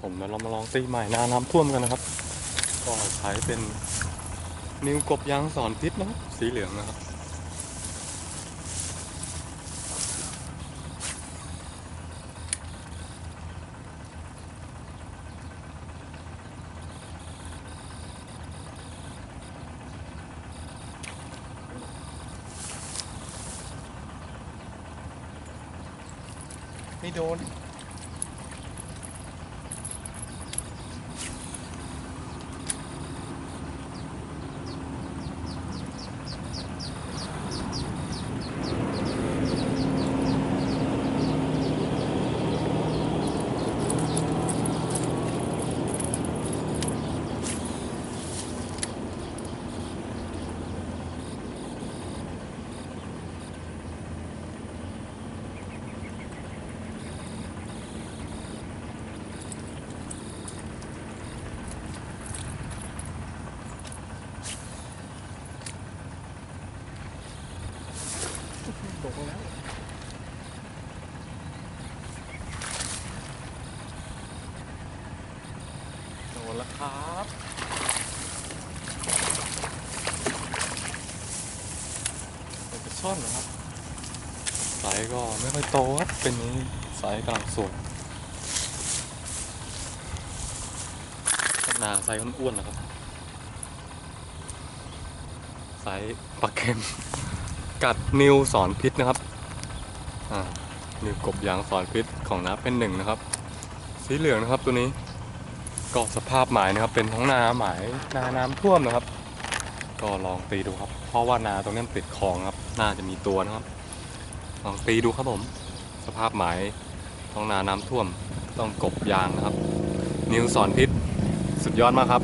ผมเดี๋ยวเรามาลองตีใหม่นาน้ำท่วมกันนะครับ ก็ใช้เป็นนิ้วกบยางสอนพิษนะครับสีเหลืองนะครับไม่โดน แล้วครับเป็นปลาช่อนนะครับสายก็ไม่ค่อยโตครับเป็นสายกำลังสวยขนาสายอ้วนๆนะครับสายปลาเค็มกัดนิวสอนพิษนะครับนิวกบยางสอนพิษของน้าเป็นหนึ่งนะครับ สีเหลืองนะครับตัวนี้ ก็สภาพหมายนะครับเป็นท้องนาหมายนาน้ำท่วมนะครับ ก็ลองตีดูครับ เพราะว่านาตรงนี้ติดคลองครับ น่าจะมีตัวนะครับ ลองตีดูครับผม สภาพหมายท้องนาน้ำท่วม ต้องกบยางนะครับ นิวสอนพิษสุดยอดมากครับ